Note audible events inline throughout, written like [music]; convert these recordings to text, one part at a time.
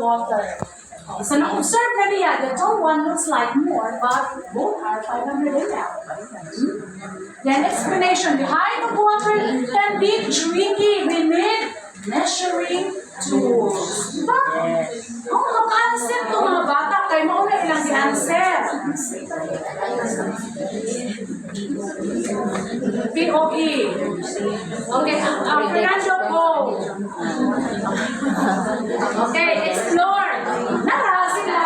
water. So na-observe na niya, the tall one looks like more, but both are 500 ml. Then explanation behind the water can be tricky. We need measuring tools. Diba? Oh, mag-answer to mga bata. Kaya mauna ilang di-answer. POE. Okay, uh, Fernando, go. Okay, explore. Nara sila.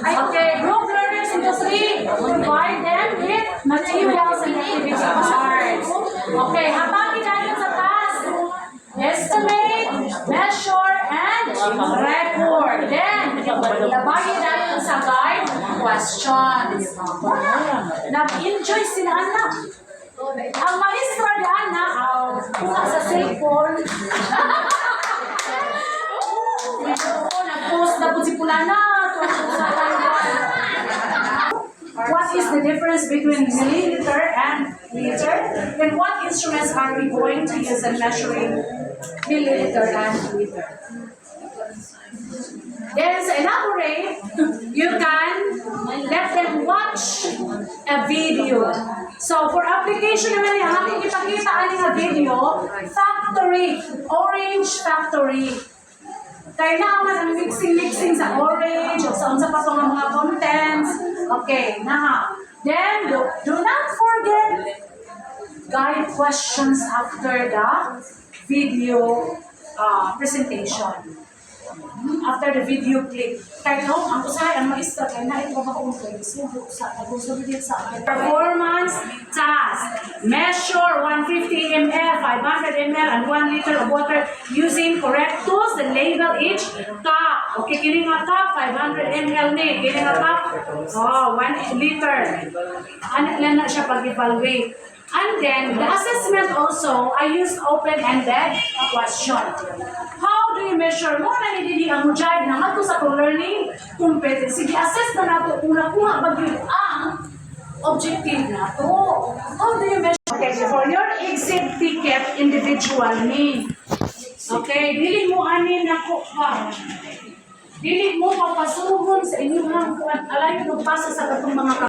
Okay, group learners into three. Provide them with materials and activity cards. Okay, habangin natin sa task. Estimate, measure, and record. Then, labagin natin sa guide questions. Nag-enjoy sila anak. Ang maestra ni Ana, ang kuha sa cellphone. [laughs] nag-post na. What is the difference between milliliter and liter? And what instruments are we going to use in measuring milliliter and liter? Then sa elaborate, you can let them watch a video. So for application naman yung aking ipakita aning nga video, factory, orange factory. Kaya naman ang mixing-mixing sa orange o sa unsa pa to nga mga contents. Okay, na. Then, do, do not forget guide questions after the video uh, presentation. After the video clip. Kaya no, ang usahay, ang maestra, kaya na ito ba kung kayo, subo sa, nagusuro din sa Performance. Measure 150 ml, 500 ml, and 1 liter of water using correct tools. Then label each cup. Okay, kini nga cup, 500 ml ni. Kini nga cup, oh, 1 liter. Ano lang na siya pag-evaluate. And then, the assessment also, I used open-ended question. How do you measure mo na nilili ang mujahid na nga sa learning competency? I-assess na nato kung nakuha ba ang objective na to. How do you measure? Okay, for your exit ticket, individual name. Okay, dili mo anin na ko ha. Dili mo papasugon sa inyong alay mo pasa sa katong mga